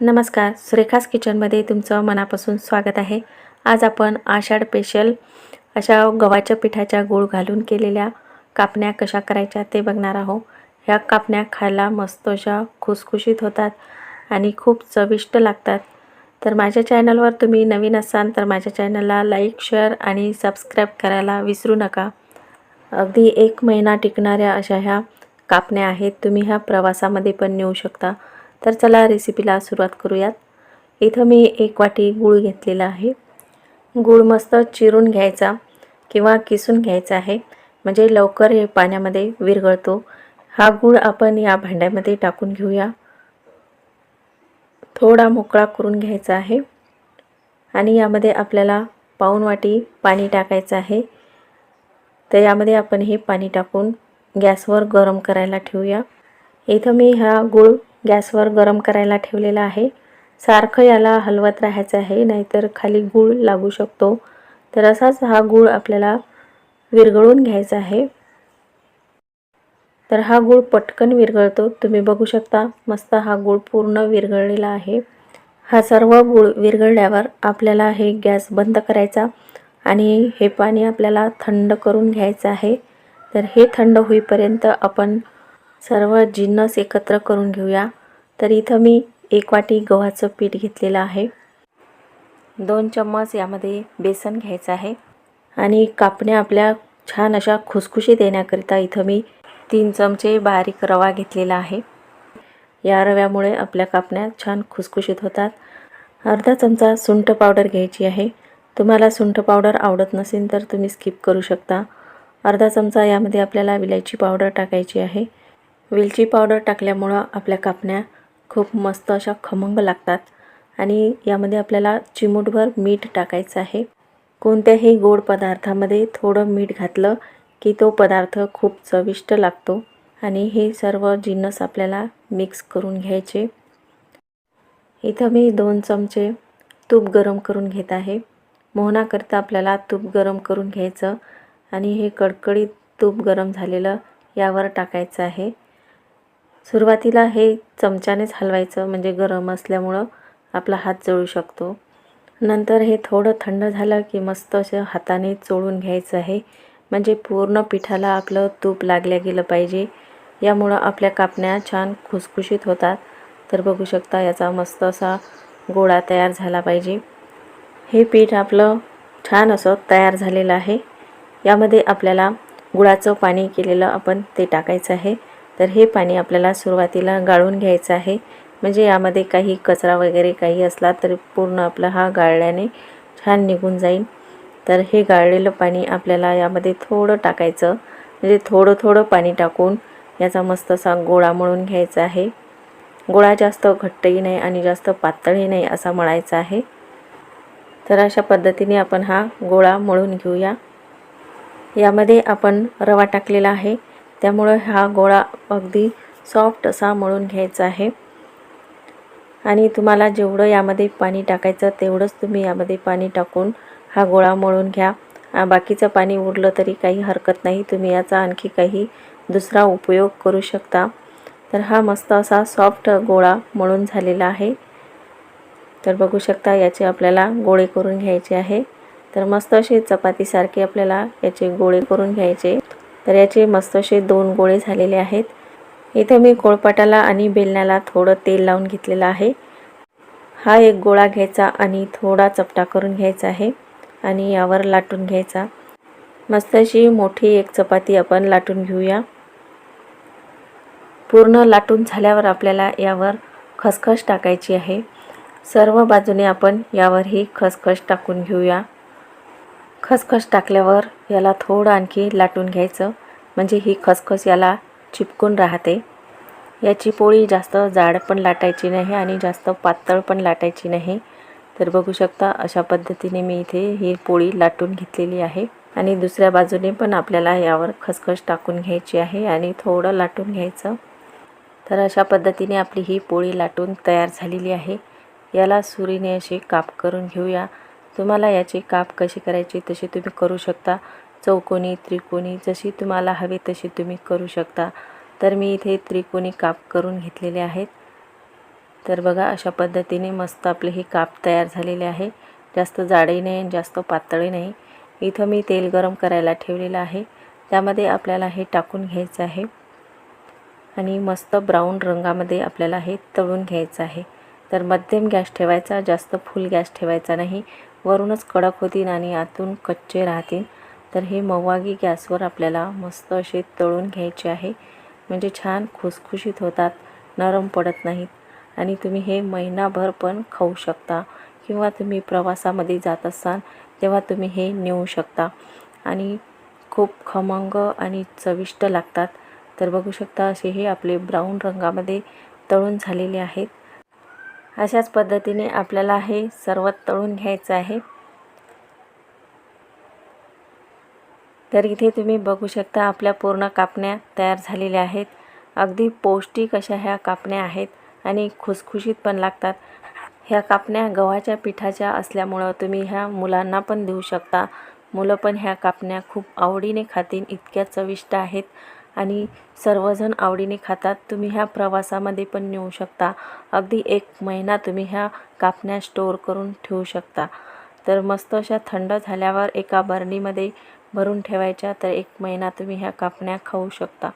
नमस्कार सुरेखास किचनमध्ये तुमचं मनापासून स्वागत आहे. आज आपण आषाढ स्पेशल अशा गव्हाच्या पिठाच्या गूळ घालून केलेल्या कापण्या कशा करायच्या ते बघणार आहोत. ह्या कापण्या खायला मस्त अशा खुसखुशीत होतात आणि खूप चविष्ट लागतात. तर माझ्या चॅनलवर तुम्ही नवीन असाल तर माझ्या चॅनलला लाईक शेअर आणि सबस्क्राईब करायला विसरू नका. अगदी एक महिना टिकणाऱ्या अशा ह्या कापण्या आहेत. तुम्ही ह्या प्रवासामध्ये पण नेऊ शकता. तर चला रेसिपीला सुरुवात करूयात. इथं मी एक वाटी गूळ घेतलेला आहे. गूळ मस्त चिरून घ्यायचा किंवा किसून घ्यायचा आहे. म्हणजे लवकर हे पाण्यामध्ये विरघळतो. हा गूळ आपण या भांड्यामध्ये टाकून घेऊया. थोडा मोकळा करून घ्यायचा आहे. आणि यामध्ये आपल्याला पाऊण वाटी पाणी टाकायचं आहे. तर यामध्ये आपण हे पाणी टाकून गॅसवर गरम करायला ठेवूया. इथं मी हा गूळ गॅसवर गरम करायला ठेवलेला आहे. सारखं याला हलवत राहायचं आहे नाहीतर खाली गूळ लागू शकतो. तर असाच हा गूळ आपल्याला विरघळून घ्यायचा आहे. तर हा गूळ पटकन विरघळतो. तुम्ही बघू शकता मस्त हा गूळ पूर्ण विरघळलेला आहे. हा सर्व गूळ विरघळल्यावर आपल्याला हे गॅस बंद करायचा आणि हे पाणी आपल्याला थंड करून घ्यायचं आहे. तर हे थंड होईपर्यंत आपण सर्व जिन्नस एकत्र करून घेऊया. तर इथं मी एक वाटी गव्हाचं पीठ घेतलेलं आहे. दोन चम्मच यामध्ये बेसन घ्यायचं आहे. आणि कापण्या आपल्या छान अशा खुसखुशीत येण्याकरिता इथं मी तीन चमचे बारीक रवा घेतलेला आहे. या रव्यामुळे आपल्या कापण्या छान खुसखुशीत होतात. अर्धा चमचा सुंठ पावडर घ्यायची आहे. तुम्हाला सुंठ पावडर आवडत नसेल तर तुम्ही स्किप करू शकता. अर्धा चमचा यामध्ये आपल्याला विलायची पावडर टाकायची आहे. वेलची पावडर टाकल्यामुळं आपल्या कापण्या खूप मस्त अशा खमंग लागतात. आणि यामध्ये आपल्याला चिमूटभर मीठ टाकायचं आहे. कोणत्याही गोड पदार्थामध्ये थोडं मीठ घातलं की तो पदार्थ खूप चविष्ट लागतो. आणि हे सर्व जिन्नस आपल्याला मिक्स करून घ्यायचे. इथं मी दोन चमचे तूप गरम करून घेत आहे. मोहनाकरता आपल्याला तूप गरम करून घ्यायचं. आणि हे कडकडीत तूप गरम झालेलं यावर टाकायचं आहे. सुरुवातीला हे चमच्यानेच हलवायचं म्हणजे गरम असल्यामुळं आपला हात जळू शकतो. नंतर हे थोडं थंड झालं की मस्त असं हाताने चोळून घ्यायचं आहे. म्हणजे पूर्ण पिठाला आपलं तूप लागल्या गेलं पाहिजे. यामुळं आपल्या कापण्या छान खुसखुशीत होतात. तर बघू शकता याचा मस्त असा गोळा तयार झाला पाहिजे. हे पीठ आपलं छान असं तयार झालेलं आहे. यामध्ये आपल्याला गुळाचं पाणी केलेलं आपण ते टाकायचं आहे. तर हे पाणी आपल्याला सुरुवातीला गाळून घ्यायचं आहे. म्हणजे यामध्ये काही कचरा वगैरे काही असला तरी पूर्ण आपला हा गाळल्याने छान निघून जाईल. तर हे गाळलेलं पाणी आपल्याला यामध्ये थोडं टाकायचं. म्हणजे थोडं थोडं पाणी टाकून याचा मस्त असा गोळा मळून घ्यायचा आहे. गोळा जास्त घट्टही नाही आणि जास्त पातळही नाही असा मळायचा आहे. तर अशा पद्धतीने आपण हा गोळा मळून घेऊया. यामध्ये आपण रवा टाकलेला आहे. त्यामुळं हा गोळा अगदी सॉफ्ट असा मळून घ्यायचा आहे. आणि तुम्हाला जेवढं यामध्ये पाणी टाकायचं तेवढंच तुम्ही यामध्ये पाणी टाकून हा गोळा मळून घ्या. बाकीचं पाणी उरलं तरी काही हरकत नाही. तुम्ही याचा आणखी काही दुसरा उपयोग करू शकता. तर हा मस्त असा सॉफ्ट गोळा मळून झालेला आहे. तर बघू शकता याचे आपल्याला गोळे करून घ्यायचे आहे. तर मस्त असे चपातीसारखे आपल्याला याचे गोळे करून घ्यायचे. तर याचे मस्त असे दोन गोळे झालेले आहेत. इथं मी कोळपाटाला आणि बेलण्याला थोडं तेल लावून घेतलेलं आहे. हा एक गोळा घ्यायचा आणि थोडा चपटा करून घ्यायचा आहे आणि यावर लाटून घ्यायचा. मस्त अशी मोठी एक चपाती आपण लाटून घेऊया. पूर्ण लाटून झाल्यावर आपल्याला यावर खसखस टाकायची आहे. सर्व बाजूने आपण यावर ही खसखस टाकून घेऊया. खसखस टाकल्यावर याला थोडं आणखी लाटून घ्यायचं. म्हणजे ही खसखस याला चिपकून राहते. याची पोळी जास्त जाड पण लाटायची नाही आणि जास्त पातळ पण लाटायची नाही. तर बघू शकता अशा पद्धतीने मी इथे ही पोळी लाटून घेतलेली आहे. आणि दुसऱ्या बाजूने पण आपल्याला यावर खसखस टाकून घ्यायची आहे आणि थोडं लाटून घ्यायचं. तर अशा पद्धतीने आपली ही पोळी लाटून तयार झालेली आहे. याला सुरीने अशी काप करून घेऊया. तुम्हाला याची काप कशी करायची तशी तुम्ही करू शकता. चौकोनी त्रिकोणी जशी तुम्हाला हवी तशी तुम्ही करू शकता. तर मी इथे त्रिकोणी काप करून घेतलेले आहेत. तर बघा अशा पद्धतीने मस्त आपले हे काप तयार झालेले आहे. जास्त जाडही नाही आणि जास्त पातळही नाही. इथं मी तेल गरम करायला ठेवलेलं आहे. त्यामध्ये आपल्याला हे टाकून घ्यायचं आहे. आणि मस्त ब्राऊन रंगामध्ये आपल्याला हे तळून घ्यायचं आहे. तर मध्यम गॅस ठेवायचा जास्त फुल गॅस ठेवायचा नाही. वरूनच कडक होतील आणि आतून कच्चे राहतील तर हे मवागी गॅसवर आपल्याला मस्त असे तळून घ्यायचे आहे. म्हणजे छान खुसखुशीत होतात नरम पडत नाहीत. आणि तुम्ही हे महिनाभर पण खाऊ शकता. किंवा तुम्ही प्रवासामध्ये जात असाल तेव्हा तुम्ही हे नेऊ शकता. आणि खूप खमंग आणि चविष्ट लागतात. तर बघू शकता असे हे आपले ब्राऊन रंगामध्ये तळून झालेले आहेत. अशाच पद्धतीने आपल्याला हे सर्व तळून घ्यायचं आहे. तर इथे तुम्ही बघू शकता आपल्या पूर्ण कापण्या तयार झालेल्या आहेत. अगदी पौष्टिक अशा ह्या कापण्या आहेत आणि खुसखुशीत पण लागतात. ह्या कापण्या गव्हाच्या पिठाच्या असल्यामुळं तुम्ही ह्या मुलांना पण देऊ शकता. मुलं पण ह्या कापण्या खूप आवडीने खातील इतक्या चविष्ट आहेत. आणि सर्वजण आवडीने खातात. तुम्ही ह्या प्रवासामध्ये पण नेऊ शकता. अगदी एक महिना तुम्ही ह्या कापण्या स्टोअर करून ठेवू शकता. तर मस्त अशा थंड झाल्यावर एका बरणीमध्ये भरून ठेवायच्या तर एक महिना तुम्ही ह्या कापण्या खाऊ शकता.